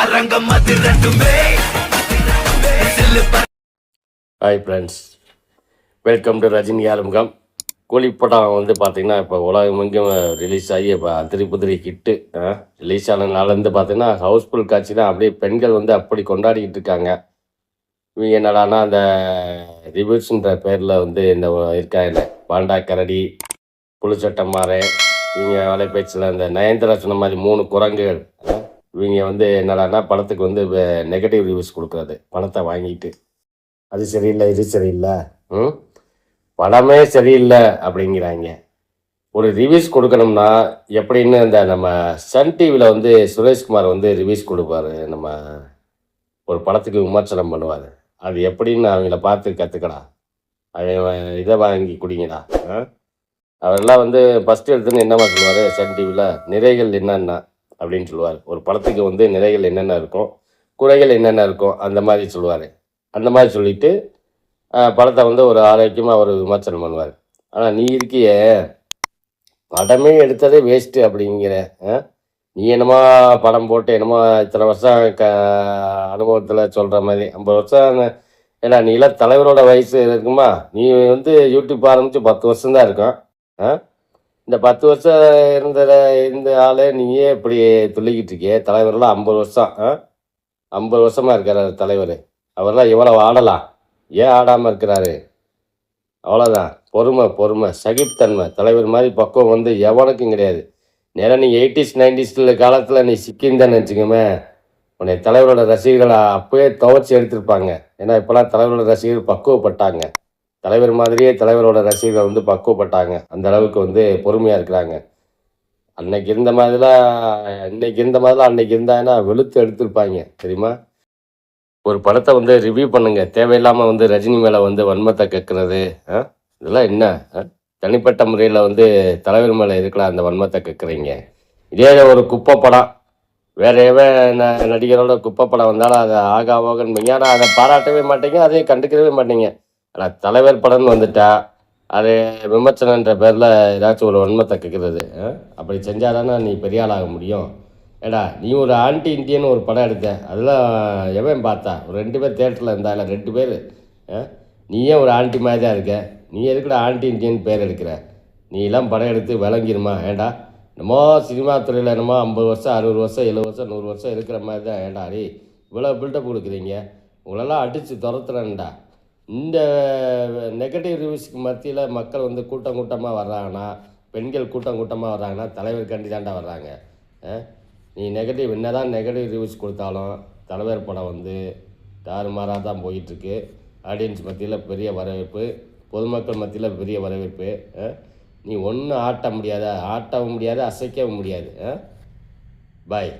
அரங்கம் அது ரெண்டுமே. Hi friends welcome to Rajini ஆரம்பம் கூலிப்படம் வந்து பார்த்தீங்கன்னா இப்போ உலகம் எங்கும் ரிலீஸ் ஆகி இப்போ அதிரி புதிரி ஹிட்டு ரிலீஸ் ஆனதுனாலேருந்து பார்த்தீங்கன்னா ஹவுஸ்ஃபுல் காட்சி தான் அப்படியே பெண்கள் வந்து அப்படி கொண்டாடிக்கிட்டு இருக்காங்க. இவங்க என்னடான்னா அந்த ரிவ்யூஸ்ன்ற பேரில் வந்து இந்த இருக்காங்க பாண்டா கரடி புளிச்சட்டமாறு இவங்க வலைபேச்சில் அந்த நயன்தரா சொன்ன மாதிரி மூணு குரங்குகள் இவங்க வந்து என்னடான்னா பணத்துக்கு வந்து நெகட்டிவ் ரிவ்யூஸ் கொடுக்குறது. பணத்தை வாங்கிட்டு. அது சரியில்லை இது சரியில்லை. ம்? படமே சரியில்லை அப்படிங்கிறாங்க. ஒரு ரிவ்யூஸ் கொடுக்கணும்னா எப்படின்னு இந்த நம்ம சன் டிவியில் வந்து சுரேஷ்குமார் வந்து ரிவ்யூஸ் கொடுப்பாரு. நம்ம ஒரு படத்துக்கு விமர்சனம் பண்ணுவார். அது எப்படின்னு அவங்கள பார்த்து கற்றுக்கடா அவன் இதை வாங்கி குடிங்கடா. ஆ? அவரெல்லாம் வந்து ஃபஸ்ட்டு எடுத்துன்னு என்னம்மா சொல்லுவார்? சன் டிவியில் நிறைகள் என்னன்னா அப்படின்னு சொல்லுவார். ஒரு படத்துக்கு வந்து நிறைகள் என்னென்ன இருக்கும் குறைகள் என்னென்ன இருக்கும் அந்த மாதிரி சொல்லுவார். அந்த மாதிரி சொல்லிட்டு படத்தை வந்து ஒரு ஆரோக்கியமாக ஒரு விமர்சனம் பண்ணுவார். ஆனால் நீ இருக்கியே படமே எடுத்ததே வேஸ்ட்டு அப்படிங்கிற ஆ? நீ என்னமோ படம் போட்டு என்னமோ இத்தனை வருஷம் க அனுபவத்தில் சொல்கிற மாதிரி ஐம்பது வருஷம் ஏன்னா நீ தலைவரோட வயசு இருக்குமா? நீ வந்து யூடியூப் ஆரம்பித்து பத்து வருஷம்தான் இருக்கும் ஆ? இந்த பத்து வருஷம் இருந்த இருந்த ஆளே நீயே இப்படி துள்ளிக்கிட்டு இருக்கியே தலைவரெல்லாம் ஐம்பது வருஷம் ஆ? ஐம்பது வருஷமாக இருக்கிறார் தலைவர். அவரெல்லாம் எவ்வளோ ஆடலாம். ஏன் ஆடாமல் இருக்கிறாரு? அவ்வளோதான் பொறுமை பொறுமை சகிப்புத்தன்மை. தலைவர் மாதிரி பக்குவம் வந்து எவனுக்கும் கிடையாது. நேரம் நீ எயிட்டிஸ் நைன்டிஸில் காலத்தில் நீ சிக்கிந்தான்னு வச்சுக்கோமே. உன்னை தலைவரோட ரசிகர்களை அப்போயே துவச்சி எடுத்திருப்பாங்க. ஏன்னா இப்போலாம் தலைவரோட ரசிகர்கள் பக்குவப்பட்டாங்க. தலைவர் மாதிரியே தலைவரோட ரசிகர்கள் வந்து பக்குவப்பட்டாங்க. அந்த அளவுக்கு வந்து பொறுமையாக இருக்கிறாங்க. அன்னைக்கு இருந்த மாதிரிலாம் இன்னைக்கு இருந்த மாதிரிலாம் அன்னைக்கு இருந்தாங்கன்னா வெளுத்து எடுத்திருப்பாங்க தெரியுமா? ஒரு படத்தை வந்து ரிவ்யூ பண்ணுங்க. தேவையில்லாமல் வந்து ரஜினி மேலே வந்து வன்மத்தை கேட்கறது இதெல்லாம் என்ன தனிப்பட்ட முறையில் வந்து தலைவர் மேலே இருக்கலாம் அந்த வன்மத்தை கேட்குறீங்க இதே ஒரு குப்பை படம். வேற எவன் ந- நடிகரோட குப்பை படம் வந்தாலும் அதை ஆகா ஓகன்பீங்க ஆனால் அதை பாராட்டவே மாட்டீங்க அதையும் கண்டுக்கவே மாட்டீங்க. ஆனால் தலைவர் படம்னு வந்துட்டா அது விமர்சனன்ற பேரில் ஏதாச்சும் ஒரு வன்மத்தை கேட்குறது அப்படி செஞ்சாதானே நீ பெரிய ஆளாக முடியும். ஏடா நீ ஒரு ஆன்டி இந்தியன் ஒரு படம் எடுத்த. அதெல்லாம் எவன் பார்த்தா? ஒரு ரெண்டு பேர் தேட்டரில் இருந்தால ரெண்டு பேர். நீயே ஒரு ஆன்டி மாதிரி தான் இருக்க? நீ எதுக்குடா ஆன்டி இந்தியன் பேர் எடுக்கிற? நீ எல்லாம் படம் எடுத்து விளங்கிருமா? ஏண்டா என்னமோ சினிமா துறையில் என்னமோ ஐம்பது வருஷம் அறுபது வருஷம் எழுபது வருஷம் நூறு வருஷம் இருக்கிற மாதிரி தான் ஏண்டா டேய் இவ்வளோ பில்டப் கொடுக்குறீங்க. உங்களெல்லாம் அடித்து துரத்துறேன்டா. இந்த நெகட்டிவ் ரிவ்யூஸ்க்கு மத்தியில் மக்கள் வந்து கூட்டம் கூட்டமாக வர்றாங்கன்னா பெண்கள் கூட்டம் கூட்டமாக வர்றாங்கன்னா தலைவர் கண்டி தாண்டா வர்றாங்க ஆ? நீ நெகட்டிவ் என்ன தான் நெகட்டிவ் ரிவ்யூஸ் கொடுத்தாலும் தலைவர் படம் வந்து தாறுமாறாக தான் போயிட்டுருக்கு ஆடியன்ஸ் மத்தியில் பெரிய வரவேற்பு பொதுமக்கள் மத்தியில் பெரிய வரவேற்பு ஆ? நீ ஒன்றும் ஆட்ட முடியாத ஆட்டவும் முடியாது அசைக்கவும் முடியாது பாய்